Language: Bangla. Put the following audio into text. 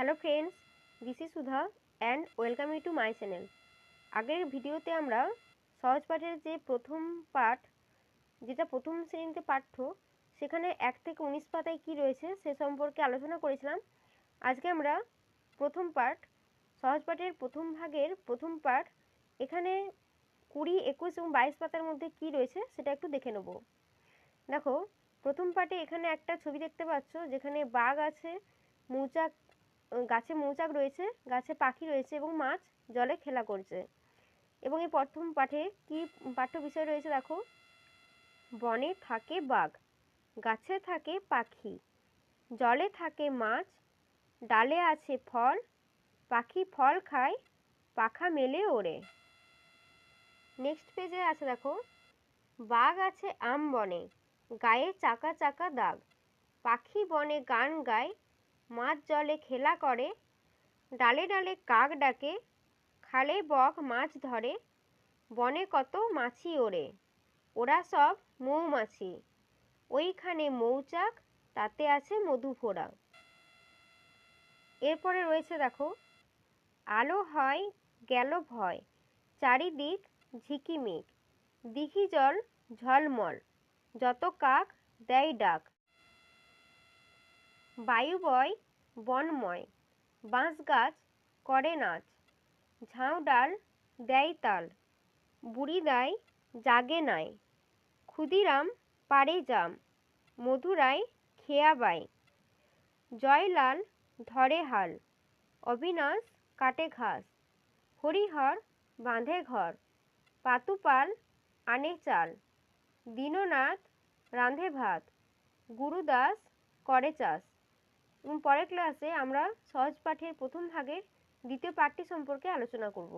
Hello friends this is Sudha and welcome you to my channel আগের ভিডিওতে আমরা সহজ পাঠের যে প্রথম পাঠ, যেটা প্রথম শ্রেণীতে পাঠ্য, সেখানে এক থেকে উনিশ পাতায় কী রয়েছে সে সম্পর্কে আলোচনা করেছিলাম। আজকে আমরা প্রথম পাঠ, সহজ পাঠের প্রথম ভাগের প্রথম পাঠ, এখানে কুড়ি, একুশ এবং বাইশ পাতার মধ্যে কী রয়েছে সেটা একটু দেখে নেব। দেখো, প্রথম পাঠে এখানে একটা ছবি দেখতে পাচ্ছ, যেখানে বাঘ আছে, মৌচাক গাছে মৌচাক রয়েছে, গাছে পাখি রয়েছে এবং মাছ জলে খেলা করছে। এবং এই প্রথম পাঠে কি পাঠ্য বিষয় রয়েছে দেখো? বনে থাকে বাঘ, গাছে থাকে পাখি, জলে থাকে মাছ, ডালে আছে ফল, পাখি ফল খায়, পাখা মেলে ওড়ে। নেক্সট পেজে আছে দেখো, বাঘ আছে আম বনে, গায়ে চাকা চাকা দাগ, পাখি বনে গান গায় মাছ জলে খেলা করে, ডালে ডালে কাক ডাকে, খালে বক মাছ ধরে, বনে কত মাছি ওড়ে, ওরা সব মৌমাছি। ওইখানে মৌচাক, তাতে আছে মধু ফোড়া এরপরে রয়েছে দেখো, আলো হয়, গেল ভয়, চারিদিক ঝিকিমিক, দিঘি জল ঝলমল, যত কাক দেয় ডাক। বায়ু বয় বনময় বাঁশ গাছ করে নাচ ঝাউ ডাল দেয় তাল বুড়ি দেয় জাগে নাই ক্ষুদিরাম পারে জাম মধুরায় খেয়া বাই জয়লাল ধরে হাল অবিনাশ কাটে ঘাস হরিহর বাঁধে ঘর পাতুপাল আনে চাল দীননাথ রাঁধে ভাত গুরুদাস করে চাষ এবং পরের ক্লাসে আমরা সহজ পাঠের প্রথম ভাগের দ্বিতীয় পাঠটি সম্পর্কে আলোচনা করব।